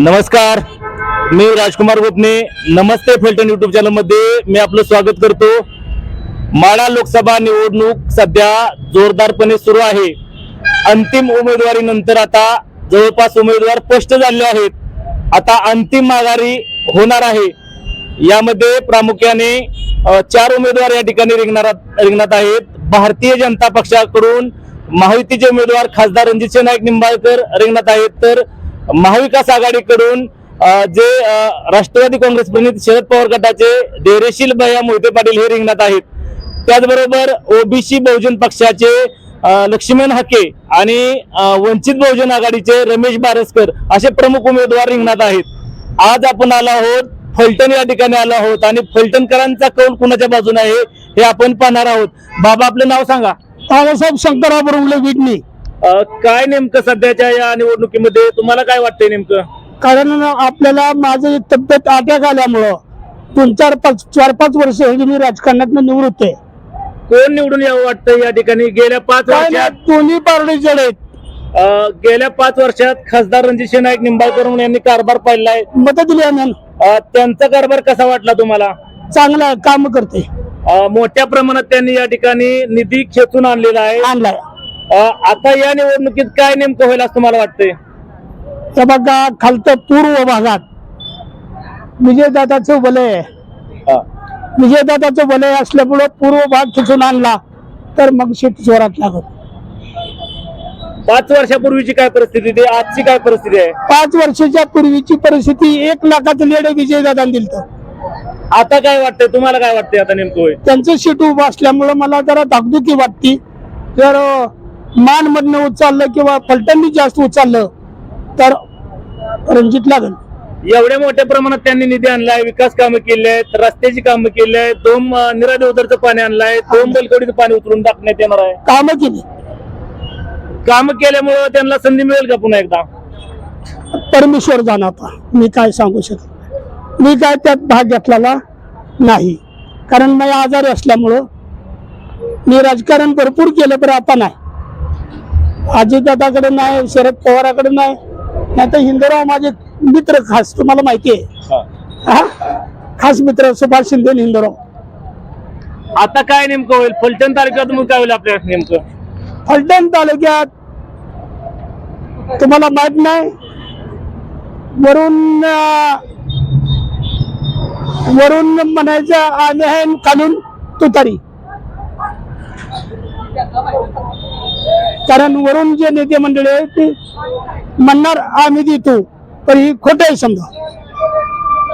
नमस्कार मी राजकुमार गोपने. नमस्ते फलटण युट्यूब चॅनलमध्ये. मी आपलं स्वागत करतो. माळा लोकसभा निवडणूक सध्या जोरदारपणे सुरू आहे. अंतिम उमेदवारीनंतर आता जवळपास उमेदवार स्पष्ट झाले आहेत. आता अंतिम माघारी होणार आहे. यामध्ये प्रामुख्याने चार उमेदवार या ठिकाणी रिंगणार रिंगणात आहेत. भारतीय जनता पक्षाकडून महायुतीचे उमेदवार खासदार रणजितसिंह नाईक निंबाळकर रिंगणात आहेत. तर महाविकास आघाडीकडून जे राष्ट्रवादी काँग्रेस प्रणित शरद पवार गटाचे धैर्यशील भैया मोहिते पाटील हे रिंगणात आहेत. त्याचबरोबर ओबीसी बहुजन पक्षाचे लक्ष्मण हाके आणि वंचित बहुजन आघाडीचे रमेश बारसकर असे प्रमुख उमेदवार रिंगणात आहेत. आज आपण आलो आहोत फलटण या ठिकाणी आलो आहोत आणि फलटणकरांचा कौल कुणाच्या बाजूने आहे हे आपण पाहणार आहोत. बाबा आपलं नाव सांगा. बाबासाहेब शंकरराव बरुंगले विडणी. काय नेमकं सध्याच्या या निवडणुकीमध्ये? तुम्हाला काय वाटतंय नेमकं? कारण आपल्याला माझं तब्येत अटॅक आल्यामुळं दोन चार पाच चार पाच वर्ष होईल मी राजकारणात निवृत्त आहे. कोण निवडून यावं वाटतं या ठिकाणी? गेल्या पाच काय नाही वर्षात दोन्ही पारडे जड आहेत. अ, गेल्या पाच वर्षात खासदार रणजित नाईक निंबाळकर यांनी कारभार पाडलाय मत दिली आम्ही अ, त्यांचा कारभार कसा वाटला तुम्हाला? चांगला काम करते अ, मोठ्या प्रमाणात त्यांनी या ठिकाणी निधी खेचून आणलेला आहे. आणलाय. आता या निवडणुकीत काय नेमकं होईल असं तुम्हाला वाटतंय? हे बघा खालतं पूर्व भागात विजयदादाचं वलय विजयदादाचं वलय असल्यामुळं पूर्व भाग खिचून आणला तर मग शेत जोरात लागत पाच वर्षापूर्वीची काय परिस्थिती आहे आजची काय परिस्थिती आहे? पाच वर्षाच्या पूर्वीची परिस्थिती एक लाखाचं लेडे विजयदादा दिलं आता काय वाटतंय? तुम्हाला काय वाटतंय आता नेमकं होईल? त्यांचं सीट उभं असल्यामुळं मला जरा धाकधुकी वाटती. जर मान मधनं उचललं किंवा पलटणनी जास्त उचललं तर रणजित लागल. एवढ्या मोठ्या प्रमाणात त्यांनी निधी आणलाय विकास कामं केली आहेत रस्त्याची कामं केली आहेत दोन निरा देवदरचं पाणी आणलंय दोन बलकवडीचं पाणी उतरून टाकण्यात येणार आहे. कामं केली. कामं केल्यामुळं त्यांना संधी मिळेल का पुन्हा एकदा? परमेश्वर जाणता. मी काय सांगू शकत मी काय त्यात भाग घेतलेला नाही. कारण मी आजारी असल्यामुळं मी राजकारण भरपूर केलं पण आता नाही. अजितदादाकडे नाही शरद पवाराकडे नाही. नाही तर हिंदुराव माझे मित्र खास तुम्हाला माहिती आहे. हा? खास मित्र सुभाष शिंदे हिंदुराव. आता काय नेमकं होईल? फलटण तालुक्यात मग काय होईल आपल्या नेमकं? फलटण तालुक्यात तुम्हाला माहीत नाही. वरून वरून म्हणायचं आम्ही आहे आणि खालून तुतारी. कारण वरून जे नेते मंडळी आहे ते म्हणणार आम्ही देतो. पण ही खोट आहे समजा.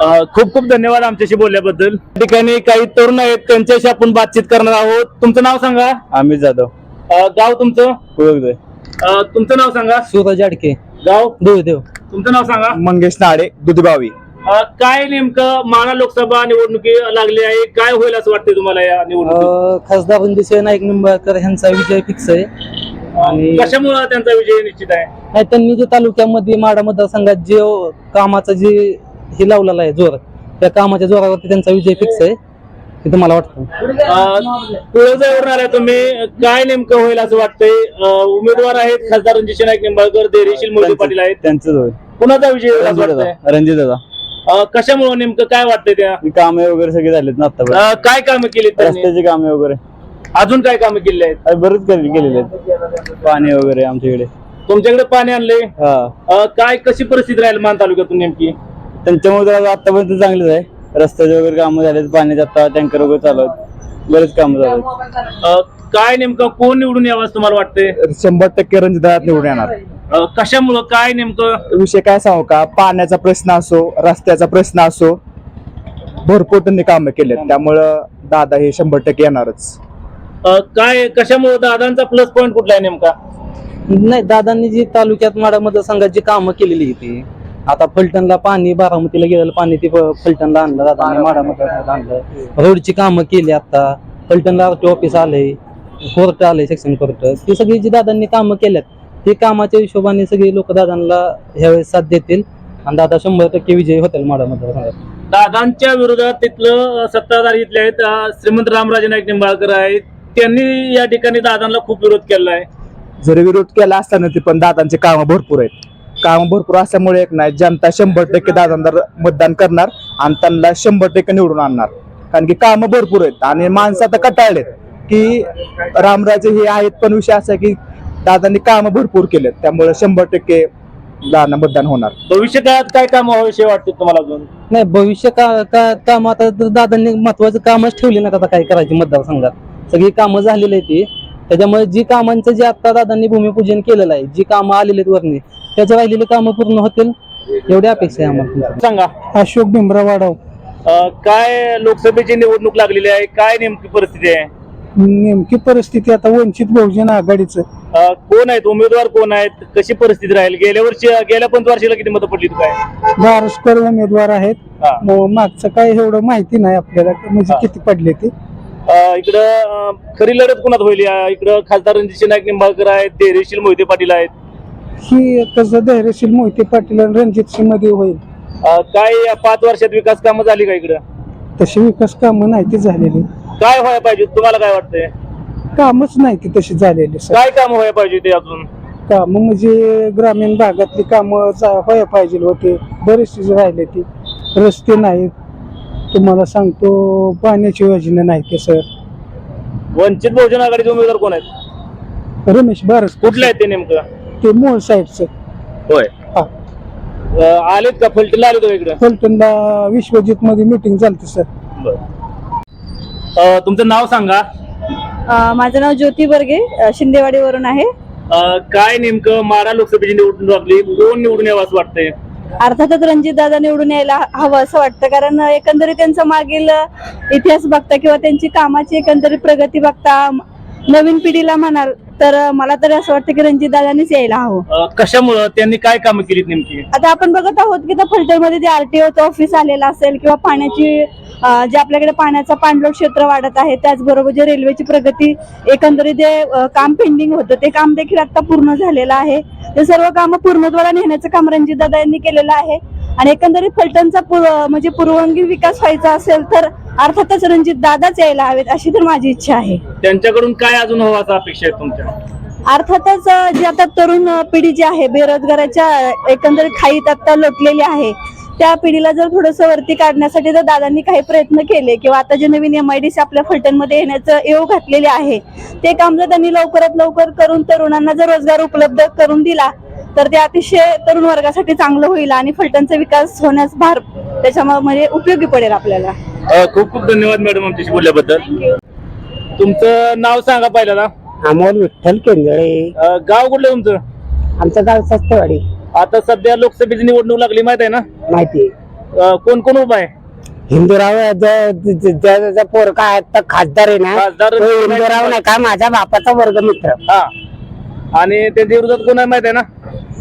अ, खूप खूप धन्यवाद आमच्याशी बोलल्याबद्दल. या ठिकाणी काही तरुण आहेत त्यांच्याशी आपण बातचीत करणार आहोत. तुमचं नाव सांगा. आम्ही जाधव. अ, गाव तुमचं? ओळखतोय अ, तुमचं नाव सांगा. सूरज अडके गाव? देव तुमचं नाव सांगा. मंगेश नाडे दुधबावी. अ, काय नेमकं माणा लोकसभा निवडणुकी लागली आहे? काय होईल असं वाटतंय तुम्हाला या निवडणुकीत? खासदार रणजित नाईक निंबाळकर यांचा विजय फिक्स आहे. आणि कशामुळे त्यांचा विजय निश्चित आहे? नाही त्यांनी जे तालुक्यामध्ये माडा मतदारसंघात जे कामाचा जे हे लावलेला आहे जोर त्या कामाच्या जोरावरती त्यांचा विजय फिक्स आहे हे तुम्हाला वाटतं. तुळजावरून आलाय तुम्ही. काय नेमकं होईल असं वाटतंय? अ, उमेदवार आहेत खासदार रणजित नाईक निंबाळकर धैर्यशील मोदी पाटील आहेत. त्यांचंच होय कुणाचा विजय होईल असं रणजित वाटतंय? दादा रणजित दादा. अ, कशामुळे नेमकं काय वाटतंय त्या? कामे वगैरे सगळे झालेत ना आता अ, काय कामं केली त्यांनी? रस्त्याची कामे वगैरे. अजून काय कामं केली आहेत? बरेच केले- केलेले आहेत. पाणी वगैरे आमच्याकडे. तुमच्याकडे पाणी आणले हा. काय कशी परिस्थिती राहील मान तालुक्यातून नेमकी? त्यांच्यामुळे तर आतापर्यंत चांगलेच आहे. रस्त्याचे वगैरे कामं झालेत पाण्याचे आता टँकर वगैरे चालू आहेत. बरेच कामं झाले अ, काय नेमकं कोण निवडून यावं असं तुम्हाला वाटतंय? शंभर टक्के रणजितदारात निवडून येणार. अ, कशामुळं काय नेमकं? विषय काय सांगू का? पाण्याचा प्रश्न असो रस्त्याचा प्रश्न असो भरपूर त्यांनी कामं केलेत. त्यामुळं दादा हे शंभर टक्के येणारच. काय कशामुळं दादांचा प्लस पॉईंट कुठला आहे नेमका? नाही दादांनी जी तालुक्यात माडा मतदारसंघात जी कामं केलेली ती. आता फलटणला पाणी बारामतीला गेलेलं पाणी ते फ- फलटणला आणलं दादांनी माडा मतदारसंघात आणलं. रोडची कामं केली आता. फलटणला आरटी ऑफिस आलंय कोर्ट आलंय सेक्शन कोर्ट ती सगळी जी दादांनी कामं केल्यात ते कामाच्या हिशोबाने सगळे लोक दादांना ह्यावेळेस साथ देतील. आणि दादा शंभर टक्के विजयी होतील माडा मतदारसंघात. दादांच्या विरोधात तिथलं सत्ताधारी इथले आहेत अ, श्रीमंत रामराजे नाईक निंबाळकर आहेत त्यांनी या ठिकाणी दादांना खूप विरोध केला आहे. जरी विरोध केला असताना ते पण दादांचे कामं भरपूर आहेत. काम भरपूर असल्यामुळे एक नाही जनता शंभर टक्के दादांना मतदान करणार आणि त्यांना शंभर टक्के निवडून आणणार. कारण की कामं भरपूर आहेत आणि माणसं आता कटाळलेत की रामराजे हे आहेत पण विषय असा आहे की दादांनी कामं भरपूर केलेत. त्यामुळे शंभर टक्के दादा मतदान होणार. भविष्य काळात काय काम व्हाविषयी वाटते तुम्हाला अजून? नाही भविष्य का का काम आता दादांनी महत्वाचं कामच ठेवले ना आता काय करायची मतदारसंघात. सगळी कामं झालेली आहे ती. त्याच्यामुळे जी कामांचं जे आता दादांनी भूमिपूजन केलेलं आहे जी कामं आलेली आहेत वरणी त्याचं राहिलेली कामं पूर्ण होतील एवढी अपेक्षा आहे आम्हाला सांगा. अशोक भीमराव वाडव. अ, काय लोकसभेची निवडणूक लागलेली आहे? काय नेमकी परिस्थिती आहे? नेमकी परिस्थिती आता वंचित बहुजन आघाडीचं. कोण आहेत? उमेदवार कोण आहेत? कशी परिस्थिती राहील? गेल्या वर्षी गेल्या पंचवार्षीला किती मतं पडली काय? बारसकर उमेदवार आहेत. मग मागचं काय एवढं माहिती नाही आपल्याला की म्हणजे. किती पडले ते. इकडं खरी लढत कोणात होईल? इकडं खासदार रणजित नाईक निंबाळकर आहेत धैर्यशील मोहिते पाटील आहेत. ही कसं धैर्यशील मोहिते पाटील आणि रणजित सिंहमध्ये होईल? अ, काय या पाच वर्षात विकास कामं झाली का इकडं? तशी विकास कामं नाही ती झालेली. काय व्हायला पाहिजे? तुम्हाला काय वाटतंय? कामच नाही ती तशी झालेली सर. काय काम व्हायला पाहिजे ते अजून? कामं म्हणजे ग्रामीण भागातली कामं जा- व्हायला पाहिजे होते. बरेचसे राहिले ती. रस्ते नाहीत तुम्हाला सांगतो पाण्याची योजना नाही ते सर. वंचित बहुजन आघाडीचे उमेदवार कोण आहेत? रमेश बारस कुठले आहेत ते नेमकं? ते मूळ साईडचं होय. हा. आलेत का? फलटणला आलेत का इकडं? फलटणला विश्वजित मध्ये मिटिंग झाली सर अ, तुमचं नाव सांगा. अ, माझं नाव ज्योती बर्गे अ, शिंदेवाडीवरून आहे. अ, काय नेमकं माडा लोकसभेची निवडणूक लागली? कोण निवडून यावं असं वाटतंय? अर्थातच रणजित दादा निवडून यायला हवं असं वाटतं. कारण एकंदरीत त्यांचा मागील इतिहास बघता किंवा त्यांची कामाची एकंदरीत प्रगती बघता नवीन पिढीला म्हणाल तर मला तरी असं वाटतं की रणजित दादानीच यायला हवं. अ, कशामुळं? त्यांनी काय कामं केलीत नेमकी? आता आपण बघत आहोत की त्या फलटणमध्ये जे आरटीओचं ऑफिस आलेलं असेल किंवा पाण्याची अ, जे आपल्याकडे पाण्याचा पाणलोट क्षेत्र वाढत आहे त्याचबरोबर जे रेल्वेची प्रगती एकंदरीत जे अ, काम पेंडिंग होतं ते काम देखील आता पूर्ण झालेलं आहे. ते सर्व कामं पूर्णत्वाला नेण्याचं काम रणजित दादा यांनी केलेलं आहे. आणि एकंदरीत फलटणचा म्हणजे पूर्वंगी विकास व्हायचा असेल तर अर्थातच रणजित दादाच यायला हवेत अशी तर माझी इच्छा आहे. त्यांच्याकडून काय अजून हवं असं अपेक्षा आहे तुमच्या? अर्थातच जी आता तरुण पिढी जी आहे बेरोजगाराच्या अ, एकंदरीत खाईत आता लोटलेली आहे त्या पिढीला जर थोडस वरती काढण्यासाठी जर दादांनी काही प्रयत्न केले किंवा आता जे नवीन एम आय डी सी आपल्या फलटणमध्ये येण्याचं येऊ घातलेले आहे ते काम जर त्यांनी लवकरात लवकर करून तरुणांना जर रोजगार उपलब्ध करून दिला तर ते अतिशय तरुण वर्गासाठी चांगलं होईल आणि फलटणचा विकास होण्यास भार त्याच्यामुळे उपयोगी पडेल आपल्याला. खूप खूप धन्यवाद मॅडम आमच्याशी बोलल्याबद्दल. तुमचं नाव सांगा पहिल्याला अमोल विठ्ठल केंद्रे अ, गाव कुठलं तुमचं? आमचं गाव सस्तवाडी. आता सध्या लोकसभेची निवडणूक लागली माहीत आहे ना? माहिती अ, कोण कोण उभा आहे? हिंदूराव ज्याचा पोरका आहे तर खासदार आहे ना? खासदार तो हिंदूराव नाही का? माझ्या बापाचा वर्ग मित्र. हा. आणि त्यांच्या विरोधात कोण आहे माहीत आहे ना?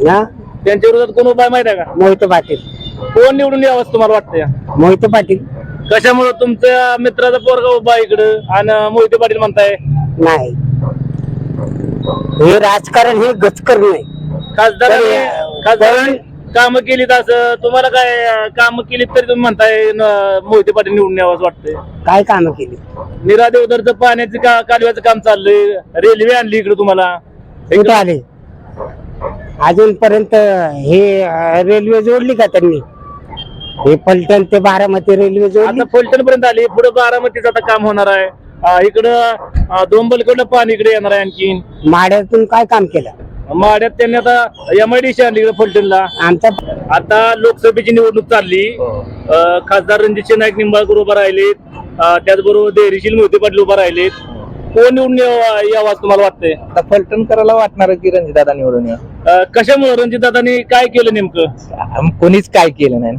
ना? त्यांच्या विरोधात कोण उभा आहे माहीत आहे का? मोहित पाटील. कोण निवडून यावं असं तुम्हाला वाटतंय? मोहित पाटील. कशामुळे तुमच्या मित्राचा पोरगा उभा इकडं आणि मोहिते पाटील म्हणताय? नाही. हे राजकारण हे गचकर नाही. खासदारांनी तर- खासदारांनी कामं केलीत असं. तुम्हाला काय कामं केलीत तरी तुम्ही म्हणताय न- मोहिते पाटील निवडून यावं असं वाटतंय. काय काम केली? निरा देवधरचं पाण्याचं का कालव्याचं काम चाललंय. रेल्वे आणली इकडे तुम्हाला. कुठं आले? अजूनपर्यंत हे अं, रेल्वे जोडली का त्यांनी? हे पलटण ते बारामती रेल्वे जोडली आता फलटण पर्यंत आली. पुढे बारामतीचं आता काम होणार आहे. अं, इकडं अं, डोंबलकडलं पाणी इकडे येणार आहे आणखीन. माड्यातून काय काम केलं? माड्यात त्यांनी आता एम आय डी आणली इकडे फलटणला आमचा आता लोकसभेची निवडणूक चालली. अं, खासदार रणजित नाईक निंबाळकर उभा राहिलेत. अं, त्याचबरोबर धैर्यशील मोहिते पाटील उभा राहिलेत. कोण निवडून यावं यावं असं तुम्हाला वाटतंय? आता फलटण करायला वाटणार की रणजित दादा निवडून अं, कशामुळे? रणजितदादांनी काय केलं नेमकं? कोणीच काय केलं नाही.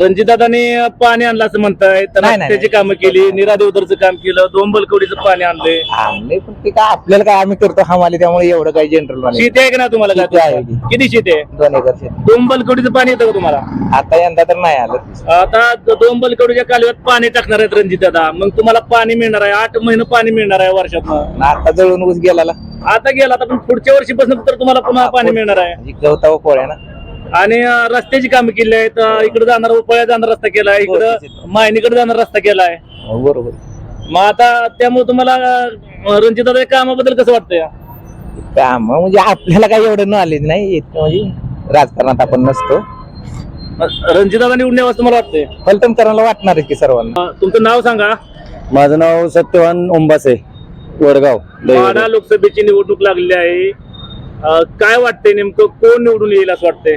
रणजितदादांनी पाणी आणलं असं म्हणताय. तर नाही, नाही, त्याची कामं केली निरा देवधरचं काम केलं दोन बलकवडीचं पाणी आणलंय. आणले पण ते काय आपल्याला काय आम्ही करतो हमाली त्यामुळे एवढं काही जनरल नॉलेज शेती आहे का ना तुम्हाला शेती काय आहे? किती शेती आहे? दोन एकर शेती. दोन बलकवडीचं पाणी येतं का तुम्हाला? आता यंदा तर नाही आलं. आता दोन बलकवडीच्या कालव्यात पाणी टाकणार आहेत रणजितदादा. मग तुम्हाला पाणी मिळणार आहे. आठ महिने पाणी मिळणार आहे वर्षात आता जळून ऊस गेला आता गेला आता पण पुढच्या वर्षीपासून तर तुम्हाला पुन्हा पाणी मिळणार आहे. गवता व पोळ्या ना. आणि रस्त्याची कामं केली आहेत. इकडे जाणार उपळ्या जाणार रस्ता केलाय इकडं मायनीकडे जाणार रस्ता केलाय. हो, बरोबर. मग आता त्यामुळे तुम्हाला अं, रणजितदादा कामाबद्दल कसं वाटतंय? काम म्हणजे आपल्याला काही एवढं नॉलेज नाही येत म्हणजे राजकारणात आपण नसतो. रणजितदादा निवडून यावं असं मला वाटतंय? फलटणकरांना वाटणार आहे की सर्वांना. अ, तुमचं नाव सांगा. माझं नाव सत्यवान ओंबासे वडगाव लोकसभेची निवडणूक लागलेली आहे. अ, काय वाटतंय नेमकं? कोण निवडून येईल असं वाटतंय?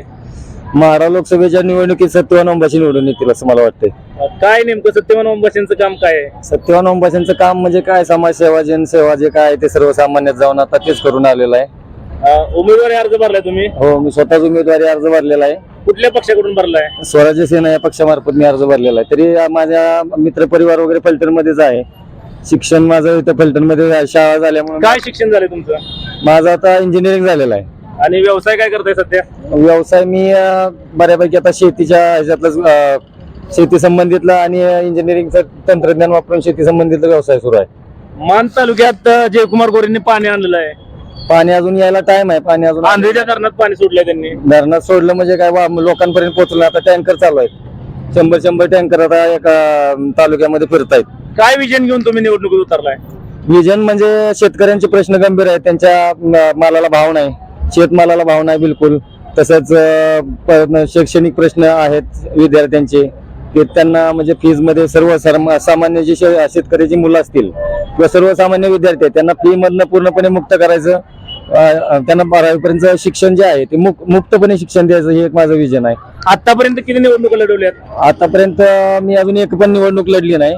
महाराष्ट्र लोकसभेच्या निवडणुकीत सत्यवान ओंबाशी निवडून येतील असं मला वाटतंय. काय नेमकं सत्यवान ओंबाशींचं काम काय आहे? सत्यवान ओंबाशांचं काम म्हणजे काय? समाजसेवा जनसेवा जे काय ते सर्वसामान्यात जाऊन आता तेच करून आलेलं आहे. अ, उमेदवारी अर्ज भरलाय तुम्ही? हो मी स्वतःच उमेदवारी अर्ज भरलेला आहे. कुठल्या पक्षाकडून भरलाय? स्वराज्य सेना या पक्षामार्फत मी अर्ज भरलेला आहे. तरी माझ्या मित्र परिवार वगैरे फलटण मध्येच आहे. शिक्षण माझं इथं फलटणमध्ये शाळा झाल्यामुळे काय शिक्षण झालंय तुमचं? माझं आता इंजिनिअरिंग झालेलं आहे. आणि व्यवसाय काय करताय सध्या? व्यवसाय मी अं, बऱ्यापैकी आता शेतीच्या ह्याच्यातलं शेती संबंधितला आणि इंजिनिअरिंगचं तंत्रज्ञान वापरून शेती संबंधित व्यवसाय सुरू आहे. मान तालुक्यात अ, जयकुमार गोरेंनी पाणी आणलेलं आहे. पाणी अजून यायला टाइम आहे पाणी अजून आंधळीच्या धरणात पाणी सोडलंय त्यांनी. धरणात सोडलं म्हणजे काय वा- लोकांपर्यंत पोहोचलं आता टँकर चालू आहेत. शंभर शंभर टँकर आता एका अं, तालुक्यामध्ये फिरतायत. काय विजन घेऊन तुम्ही निवडणुकीत उतरलाय? विजन म्हणजे शेतकऱ्यांचे प्रश्न गंभीर आहेत त्यांच्या म- मालाला भाव नाही. शेतमालाला भाव नाही बिलकुल. तसंच शैक्षणिक प्रश्न आहेत विद्यार्थ्यांचे ते त्यांना म्हणजे फीजमध्ये सर्व सामान्य जे शेतकऱ्याची मुलं असतील किंवा सर्वसामान्य विद्यार्थी आहेत त्यांना फी मधनं पूर्णपणे मुक्त करायचं त्यांना बारावीपर्यंत शिक्षण जे आहे ते मुक- मुक्तपणे शिक्षण द्यायचं हे एक माझं विजन आहे. आतापर्यंत किती निवडणुका लढवल्यात आतापर्यंत मी अजून एक पण निवडणूक लढली नाही.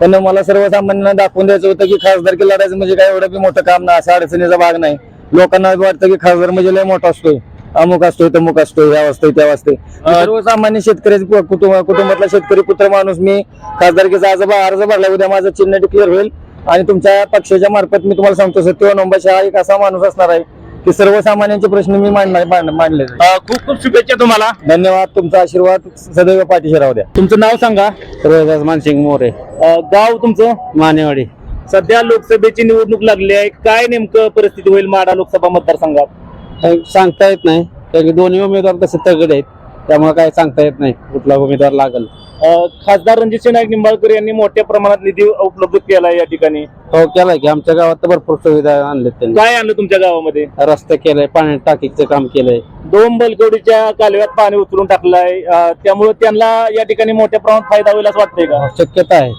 पण मला सर्वसामान्यांना दाखवून द्यायचं होतं की खासदारकी लढायचं म्हणजे काय एवढं बी मोठं काम नाही असं अडचणीचा भाग नाही. लोकांना वाटतं की खासदार म्हणजे लय मोठा असतोय. अमुक असतोय तमुक असतोय ह्या वाजतोय त्या वाजतोय मी सर्वसामान्य शेतकरी कुटुंब कुटुंबातला शेतकरी पुत्र माणूस मी खासदारकीचा अर्ज अर्ज भरला उद्या माझं चिन्ह डिक्लेअर होईल. आणि तुमच्या पक्षाच्या मार्फत मी तुम्हाला सांगतो सत्यवान ओंबाशी हा एक असा माणूस असणार आहे की सर्वसामान्यांचे प्रश्न मी मांडणार मांड- मांडले खूप खूप शुभेच्छा तुम्हाला. धन्यवाद तुमचा आशीर्वाद सदैव पाठीशी राहू द्या. तुमचं नाव सांगा. रोहिदास मानसिंग मोरे. गाव तुमचं? मानेवाडी. सध्या लोकसभेची निवडणूक लागली आहे. काय नेमकं परिस्थिती होईल माडा लोकसभा मतदारसंघात? काही सांगता येत नाही. कारण की दोन्ही उमेदवार तसे तगडे आहेत. त्यामुळे काय सांगता येत नाही कुठला उमेदवार लागल. अ, खासदार रणजित नाईक निंबाळकर यांनी मोठ्या प्रमाणात निधी उपलब्ध केला या ठिकाणी. हो केलाय की. आमच्या गावात तर भरपूर सुविधा आणल्यात त्यांनी. काय आणलं तुमच्या गावामध्ये? रस्ते केलंय पाणी टाकीचं काम केलंय. दोन बलकवडीच्या कालव्यात पाणी उचलून टाकलंय. त्यामुळे त्यांना या ठिकाणी मोठ्या प्रमाणात फायदा होईल असं वाटतंय का? शक्यता आहे.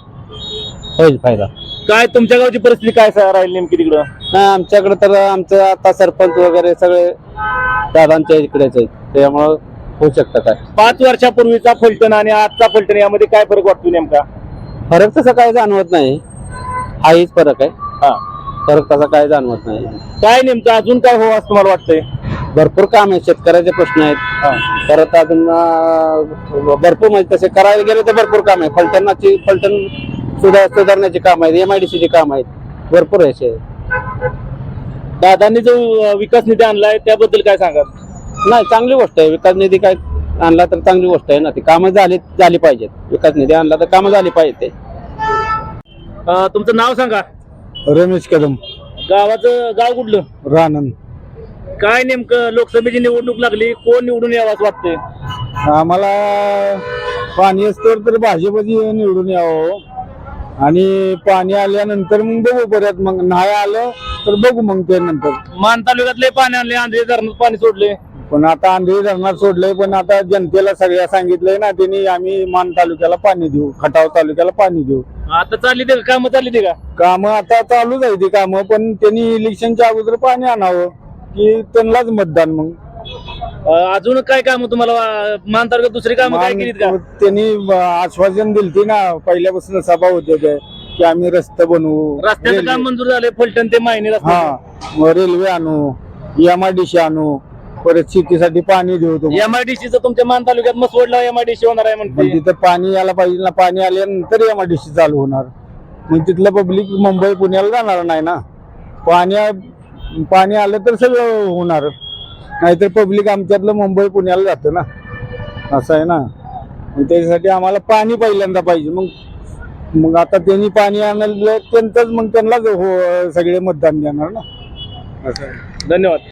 होईल फायदा. काय तुमच्या गावची परिस्थिती काय सा- राहील नेमकी तिकडं? नाही आमच्याकडे तर आमचं आता सरपंच वगैरे सगळे दादांच्या इकडेच आहेत. त्यामुळं होऊ शकतं काय. पाच वर्षापूर्वीचा फलटण आणि आजचा फलटण यामध्ये काय फरक वाटतो नेमका? फरक तसा काय जाणवत नाही. हाच फरक आहे. हा. फरक तसा काय जाणवत नाही. काय नेमकं अजून काय हो असं तुम्हाला वाटतंय? भरपूर काम आहे शेतकऱ्याचे प्रश्न आहेत. परत अजून अं, भरपूर म्हणजे तसे करायला गेले तर भरपूर काम आहे. फलटणाची फलटण सुधार सुधारण्याची काम आहेत एम आय डी सीची काम आहेत. भरपूर आहे असे. दादांनी जो विकास निधी आणलाय त्याबद्दल काय सांगा नाही चांगली गोष्ट आहे. विकास निधी काय आणला तर चांगली गोष्ट आहे ना. ती कामं झाली झाली पाहिजेत. विकास निधी आणला तर कामं झाली पाहिजेत ते. अ, तुमचं नाव सांगा. रमेश कदम. गावाचं गाव कुठलं? रानंद काय नेमकं लोकसभेची निवडणूक लागली? कोण निवडून यावं असं वाटतंय? आम्हाला पाणी असतं तर भाजपची निवडून यावं आणि पाणी आल्यानंतर मग बघू परत मग नाही आलं तर बघू मग ते नंतर. मान तालुक्यातले पाणी आणले आंधळे धरणात पाणी सोडले पण आता आंधळी धरणात सोडलंय पण आता जनतेला सगळ्या सांगितलंय ना त्यांनी आम्ही मान तालुक्याला पाणी देऊ खटाव तालुक्याला पाणी देऊ. आता चालली ते कामं चालली ते का? कामं आता चालूच आहे ती कामं पण त्यांनी इलेक्शनच्या अगोदर पाणी आणावं की त्यांनाच मतदान मग. अजून काय काम तुम्हाला मान तालुक्यात दुसरी कामं काय केलीत का? त्यांनी आश्वासन दिलती ना पहिल्यापासून सभा होते ते की आम्ही रस्ते बनवू. रस्त्याचं काम मंजूर झाले फलटण ते मायने रस्ता हा रेल्वे आणू एमआयडीसी आणू परत शेतीसाठी पाणी देऊ तुम्हाला. एमआयडीसी तुमच्या मान तालुक्यात मसवडला एमआयडीसी होणार आहे म्हणते तिथं पाणी यायला पाहिजे ना पाणी आल्यानंतर एमआयडीसी चालू होणार. मग तिथलं पब्लिक मुंबई पुण्याला जाणार नाही ना. पाणी पाणी आलं तर सगळं होणार. नाहीतर पब्लिक आमच्यातलं मुंबई पुण्याला जातं ना. असं आहे ना. त्याच्यासाठी आम्हाला पाणी पहिल्यांदा पाहिजे. मग मग आता त्यांनी पाणी आणलं त्यांचंच मग त्यांनाच हो सगळे मतदान देणार ना. असं आहे. धन्यवाद.